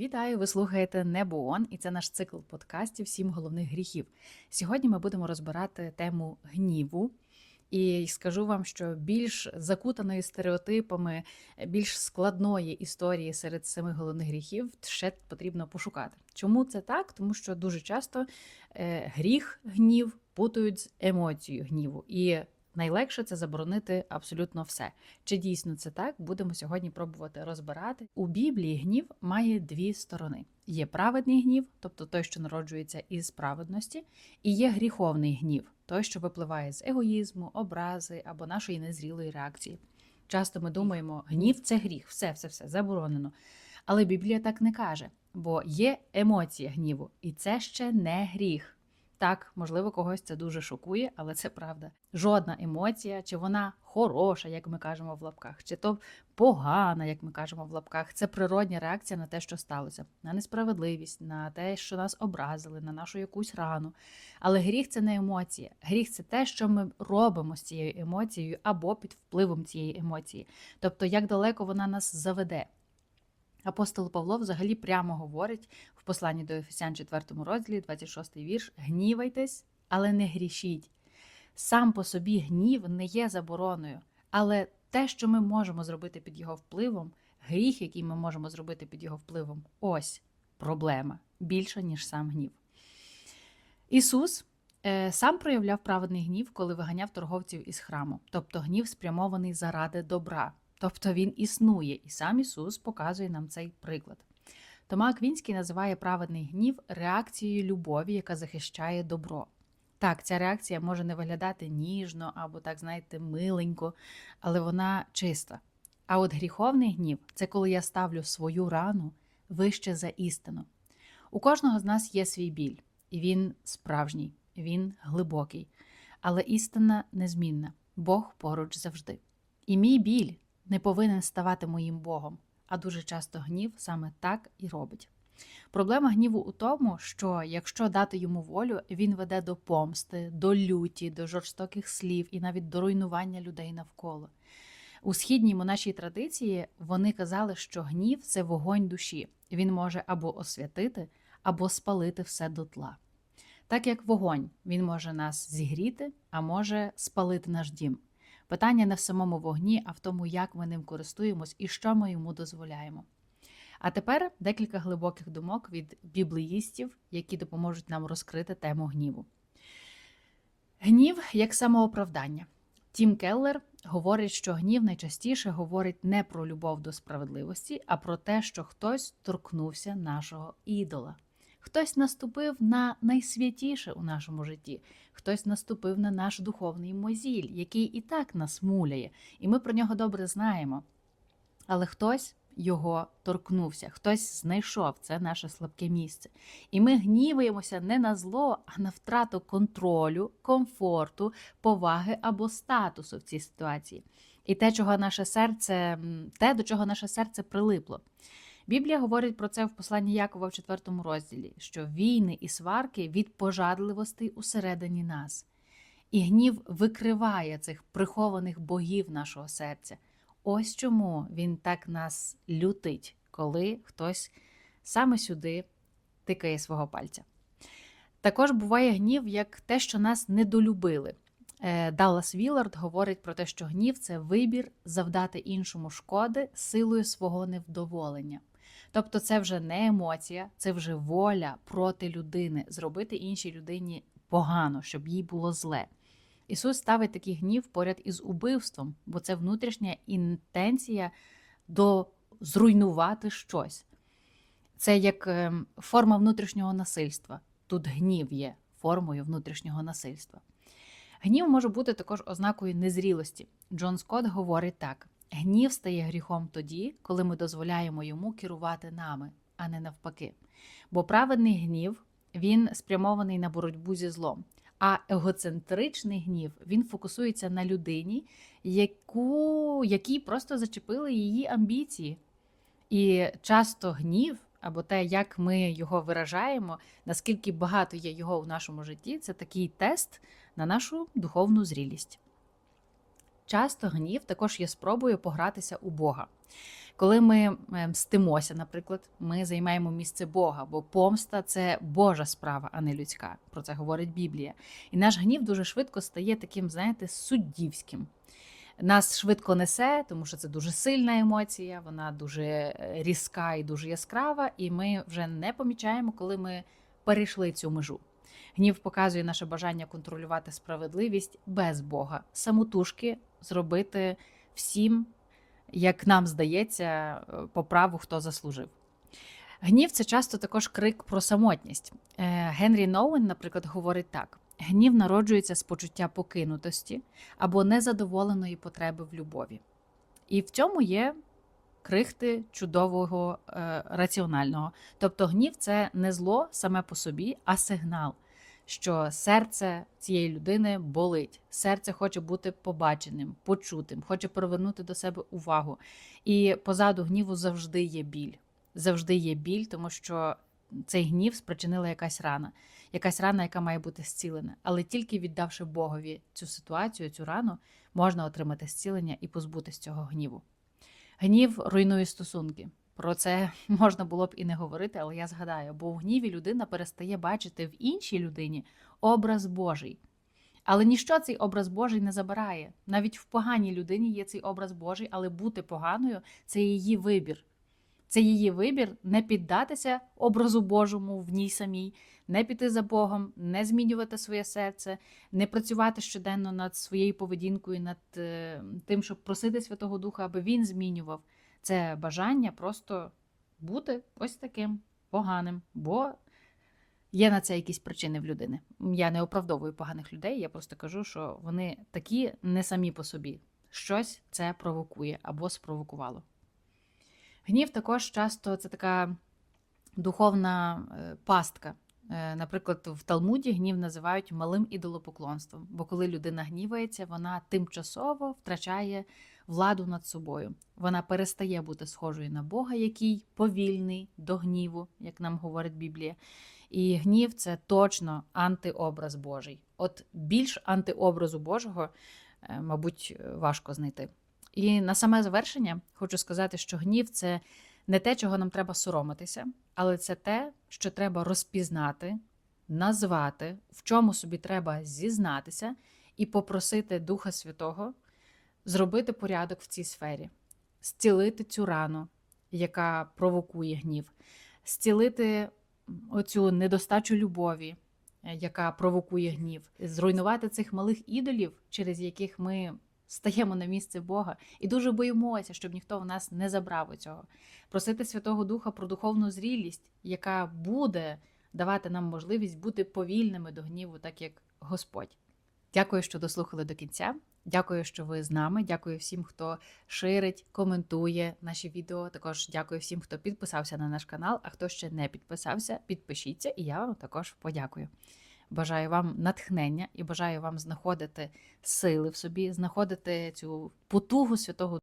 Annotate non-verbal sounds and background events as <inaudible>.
Вітаю! Ви слухаєте Небоон, і це наш цикл подкастів Сім головних гріхів. Сьогодні ми будемо розбирати тему гніву. І скажу вам, що більш закутаної стереотипами, більш складної історії серед семи головних гріхів ще потрібно пошукати. Чому це так? Тому що дуже часто е, гріх, гнів путають з емоцією гніву. І Найлегше це заборонити абсолютно все. Чи дійсно це так? Будемо сьогодні пробувати розбирати. У Біблії гнів має дві сторони: є праведний гнів, тобто той, що народжується із праведності, і є гріховний гнів, той, що випливає з егоїзму, образи або нашої незрілої реакції. Часто ми думаємо, гнів це гріх, все, все, все заборонено. Але Біблія так не каже, бо є емоція гніву, і це ще не гріх. Так, можливо, когось це дуже шокує, але це правда. Жодна емоція, чи вона хороша, як ми кажемо в лапках, чи то погана, як ми кажемо в лапках. Це природня реакція на те, що сталося, на несправедливість, на те, що нас образили, на нашу якусь рану. Але гріх це не емоція. Гріх це те, що ми робимо з цією емоцією або під впливом цієї емоції. Тобто, як далеко вона нас заведе. Апостол Павло взагалі прямо говорить в посланні до Ефесян 4 розділі, 26 вірш: гнівайтесь, але не грішіть. Сам по собі гнів не є забороною, але те, що ми можемо зробити під його впливом, гріх, який ми можемо зробити під його впливом, ось проблема більша, ніж сам гнів. Ісус е, сам проявляв праведний гнів, коли виганяв торговців із храму, тобто гнів спрямований заради добра. Тобто він існує, і сам Ісус показує нам цей приклад. Тома Аквінський називає праведний гнів реакцією любові, яка захищає добро. Так, ця реакція може не виглядати ніжно або, так знаєте, миленько, але вона чиста. А от гріховний гнів це коли я ставлю свою рану вище за істину. У кожного з нас є свій біль, і він справжній, він глибокий, але істина незмінна, Бог поруч завжди. І мій біль не повинен ставати моїм Богом, а дуже часто гнів саме так і робить. Проблема гніву у тому, що якщо дати йому волю, він веде до помсти, до люті, до жорстоких слів і навіть до руйнування людей навколо. У східній монашій традиції вони казали, що гнів це вогонь душі, він може або освятити, або спалити все дотла. Так як вогонь, він може нас зігріти, а може спалити наш дім. Питання не в самому вогні, а в тому, як ми ним користуємось і що ми йому дозволяємо. А тепер декілька глибоких думок від біблеїстів, які допоможуть нам розкрити тему гніву. Гнів як самооправдання. Тім Келлер говорить, що гнів найчастіше говорить не про любов до справедливості, а про те, що хтось торкнувся нашого ідола. Хтось наступив на найсвятіше у нашому житті, хтось наступив на наш духовний мозіль, який і так нас муляє, і ми про нього добре знаємо. Але хтось його торкнувся, хтось знайшов це наше слабке місце. І ми гніваємося не на зло, а на втрату контролю, комфорту, поваги або статусу в цій ситуації. І те, чого наше серце, те, до чого наше серце прилипло. Біблія говорить про це в посланні Якова в 4 розділі, що війни і сварки від пожадливостей усередині нас. І гнів викриває цих прихованих богів нашого серця. Ось чому він так нас лютить, коли хтось саме сюди тикає свого пальця. Також буває гнів як те, що нас недолюбили. Е, Даллас Вілард говорить про те, що гнів це вибір завдати іншому шкоди силою свого невдоволення. Тобто, це вже не емоція, це вже воля проти людини, зробити іншій людині погано, щоб їй було зле. Ісус ставить такий гнів поряд із убивством, бо це внутрішня інтенція до зруйнувати щось. Це як ем, форма внутрішнього насильства. Тут гнів є формою внутрішнього насильства. Гнів може бути також ознакою незрілості. Джон Скотт говорить так: Гнів стає гріхом тоді, коли ми дозволяємо йому керувати нами, а не навпаки. Бо праведний гнів він спрямований на боротьбу зі злом. А егоцентричний гнів він фокусується на людині, яку, якій просто зачепили її амбіції. І часто гнів, або те, як ми його виражаємо, наскільки багато є його в нашому житті, це такий тест на нашу духовну зрілість. Часто гнів також є спробою погратися у Бога. Коли ми мстимося, наприклад, ми займаємо місце Бога, бо помста це Божа справа, а не людська. Про це говорить Біблія. І наш гнів дуже швидко стає таким, знаєте, суддівським. Нас швидко несе, тому що це дуже сильна емоція, вона дуже е, різка і дуже яскрава, і ми вже не помічаємо, коли ми перейшли цю межу. Гнів показує наше бажання контролювати справедливість без Бога, самотужки зробити всім, як нам здається, е, по праву хто заслужив. Гнів це часто також крик про самотність. Е, Генрі Ноуен, наприклад, говорить так: гнів народжується з почуття покинутості або незадоволеної потреби в любові. І в цьому є крихти чудового е, раціонального. Тобто гнів це не зло саме по собі, а сигнал, що серце цієї людини болить, серце хоче бути побаченим, почутим, хоче привернути до себе увагу. І позаду гніву завжди є біль. Завжди є біль, тому що цей гнів спричинила якась рана, якась рана, яка має бути зцілена. Але тільки віддавши Богові цю ситуацію, цю рану, можна отримати зцілення і позбутись цього гніву. Гнів руйнує стосунки. Про це <laughs> можна було б і не говорити, але я згадаю, бо в гніві людина перестає бачити в іншій людині образ Божий. Але ніщо цей образ Божий не забирає. Навіть в поганій людині є цей образ Божий, але бути поганою це її вибір. Це її вибір не піддатися образу Божому в ній самій, не піти за Богом, не змінювати своє серце, не працювати щоденно над своєю поведінкою, над е, тим, щоб просити Святого Духа, аби він змінював. Це бажання просто бути ось таким поганим, бо є на це якісь причини в людини. Я не оправдовую поганих людей, я просто кажу, що вони такі не самі по собі. Щось це провокує або спровокувало. Гнів також часто це така духовна е, пастка. Е, Наприклад, в Талмуді гнів називають малим ідолопоклонством, бо коли людина гнівається, вона тимчасово втрачає владу над собою. Вона перестає бути схожою на Бога, який повільний до гніву, як нам говорить Біблія. І гнів це точно антиобраз Божий. От більш антиобразу Божого, е, мабуть, важко знайти. І на саме завершення хочу сказати, що гнів це не те, чого нам треба соромитися, але це те, що треба розпізнати, назвати, в чому собі треба зізнатися і попросити Духа Святого зробити порядок в цій сфері, зцілити цю рану, яка провокує гнів, зцілити оцю недостачу любові, е, яка провокує гнів, зруйнувати цих малих ідолів, через яких ми стаємо на місце Бога і дуже боїмося, щоб ніхто в нас не забрав у цього. Просити Святого Духа про духовну зрілість, яка буде давати нам можливість бути повільними до гніву, так як Господь. Дякую, що дослухали до кінця. Дякую, що ви з нами. Дякую всім, хто ширить, коментує наші відео. Також дякую всім, хто підписався на наш канал. А хто ще не підписався, підпишіться, і я вам також подякую. Бажаю вам натхнення і бажаю вам знаходити сили в собі, знаходити цю потугу Святого